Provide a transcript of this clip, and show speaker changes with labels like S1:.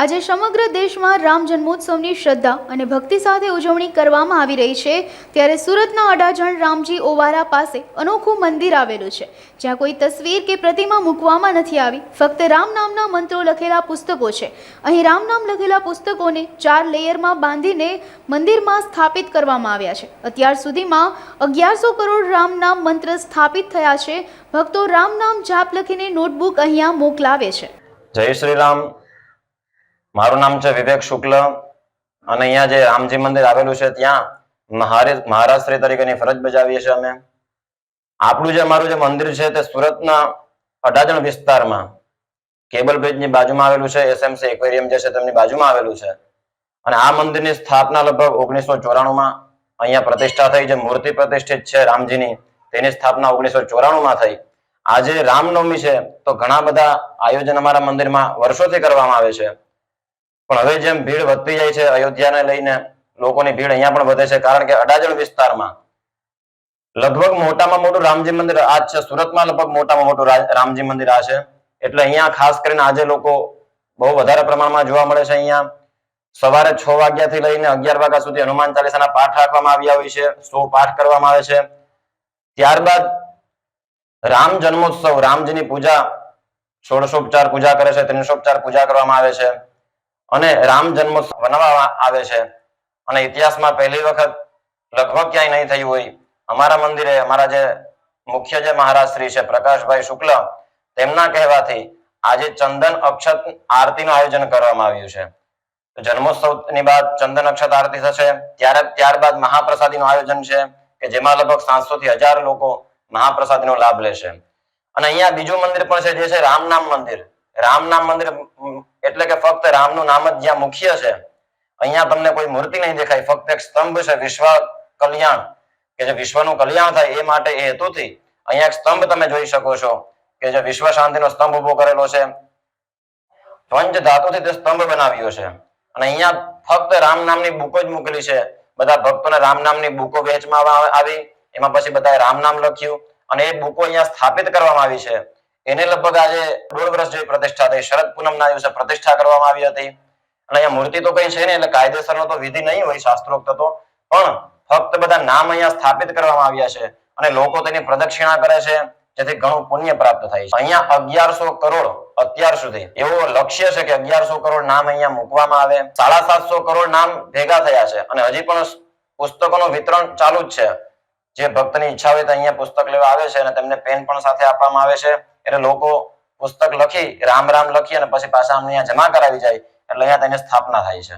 S1: આજે સમગ્ર દેશમાં રામ જન્મોત્સવની શ્રદ્ધા અને ભક્તિ સાથે ઉજવણી કરવામાં આવી રહી છે. ત્યારે સુરતના અડાજણ રામજી ઓવારા પાસે અનોખું મંદિર આવેલું છે. જ્યાં કોઈ તસવીર કે પ્રતિમા મૂકવામાં નથી આવી, ફક્ત રામ નામના મંત્રો લખેલા પુસ્તકો છે. અહીં રામ નામ લખેલા પુસ્તકોને ચાર લેયરમાં બાંધીને મંદિરમાં સ્થાપિત કરવામાં આવ્યા છે. અત્યાર સુધીમાં અગિયારસો કરોડ રામ નામ મંત્ર સ્થાપિત થયા છે. ભક્તો રામ નામ જાપ લખીને નોટબુક અહીંયા મોકલાવે છે.
S2: જય શ્રી રામ. મારું નામ છે વિવેક શુક્લ અને અહીંયા જે રામજી મંદિર આવેલું છે ત્યાં મહારાજ મહારાજશ્રી તરીકેની ફરજ બજાવીએ છીએ અમે. આપણું જે મારું જે મંદિર છે તે સુરતના અઢાજણ વિસ્તારમાં કેબલ બ્રિજની બાજુમાં આવેલું છે, એસએમસી એક્વેરિયમ જે છે તેમની બાજુમાં આવેલું છે. અને આ મંદિરની સ્થાપના લગભગ ઓગણીસો ચોરાણુંમાં અહીંયા પ્રતિષ્ઠા થઈ, જે મૂર્તિ પ્રતિષ્ઠિત છે રામજીની, તેની સ્થાપના ઓગણીસો ચોરાણુંમાં થઈ. આજે રામનવમી છે, તો ઘણા બધા આયોજન અમારા મંદિરમાં વર્ષોથી કરવામાં આવે છે. પણ હવે જેમ ભીડ વધતી જાય છે, અયોધ્યાને લઈને લોકોની ભીડ અહીંયા પણ વધે છે, કારણ કે અડાજણ વિસ્તારમાં લગભગ મોટામાં મોટું રામજી મંદિર આ છે, સુરતમાં લગભગ મોટામાં મોટું રામજી મંદિર આ છે. એટલે અહીંયા ખાસ કરીને આજે લોકો બહુ વધારે પ્રમાણમાં જોવા મળે છે અહીંયા. સવારે છ વાગ્યાથી લઈને અગિયાર વાગ્યા સુધી હનુમાન ચાલીસાના પાઠ રાખવામાં આવ્યા હોય છે, સો પાઠ કરવામાં આવે છે. ત્યારબાદ રામ જન્મોત્સવ, રામજીની પૂજા, ષોડશોપચાર પૂજા કરે છે, ત્રિશોપચાર પૂજા કરવામાં આવે છે. અને રામ જન્મોત્સવ મનાવવામાં આવે છે. અને ઇતિહાસમાં પહેલી વખત લગભગ ક્યાંય નહીં થયું હોય. અમારા મંદિરે અમારા જે મુખ્ય જે મહારાજ શ્રી છે, પ્રકાશભાઈ શુક્લ, તેમના કહેવાથી આજે ચંદન અક્ષત આરતીનું આયોજન કરવામાં આવ્યું છે. જન્મોત્સવની બાદ ચંદન અક્ષત આરતી થશે. ત્યારે ત્યારબાદ મહાપ્રસાદીનું આયોજન છે કે જેમાં લગભગ સાતસો થી હજાર લોકો મહાપ્રસાદીનો લાભ લેશે. અને અહીંયા બીજું મંદિર પણ છે, જે છે રામ નામ મંદિર. રામ નામ મંદિર એટલે કે ફક્ત રામનું નામ જ જ્યાં મુખ્ય છે, અહીંયા તમને કોઈ મૂર્તિ નહીં દેખાય. ફક્ત એક સ્તંભ છે, વિશ્વ કલ્યાણ. કે જે વિશ્વનું કલ્યાણ થાય એ માટે એ હેતુથી અહીંયા એક સ્તંભ તમે જોઈ શકો છો, કે જે વિશ્વ શાંતિનો સ્તંભ ઊભો કરેલો છે. ધ્વંજ ધાતુથી તે સ્તંભ બનાવ્યો છે. અને અહીંયા ફક્ત રામ નામની બુકો જ મૂકેલી છે. બધા ભક્તોને રામ નામની બુકો વહેંચવામાં આવી. એમાં પછી બધાએ રામ નામ લખ્યું. અને એ બુકો અહીંયા સ્થાપિત કરવામાં આવી છે. એને લગભગ આજે દોઢ વર્ષ જેવી પ્રતિષ્ઠા થઈ. શરદ પૂનમના દિવસે પ્રતિષ્ઠા કરવામાં આવી હતી. અને અહીંયા મૂર્તિ તો કઈ છે ને એટલે કાયદેસરનો તો વિધિ નહીં હોય, શાસ્ત્રોક્ત તો. પણ ફક્ત બધા નામ અહીંયા સ્થાપિત કરવામાં આવ્યા છે અને લોકો તેની પ્રદક્ષિણા કરે છે, જેથી ઘણું પુણ્ય પ્રાપ્ત થાય છે. અહીંયા અગિયારસો કરોડ અત્યાર સુધી, એવો લક્ષ્ય છે કે અગિયારસો કરોડ નામ અહીંયા મૂકવામાં આવે. સાડા સાતસો કરોડ નામ ભેગા થયા છે અને હજી પણ પુસ્તકોનું વિતરણ ચાલુ જ છે. જે ભક્તની ઈચ્છા હોય તો અહીંયા પુસ્તક લેવા આવે છે અને તેમને પેન પણ સાથે આપવામાં આવે છે. એટલે લોકો પુસ્તક લખી રામ રામ લખી અને પછી પાછા અહીંયા જમા કરાવી જાય, એટલે અહીંયા તેની સ્થાપના થાય છે.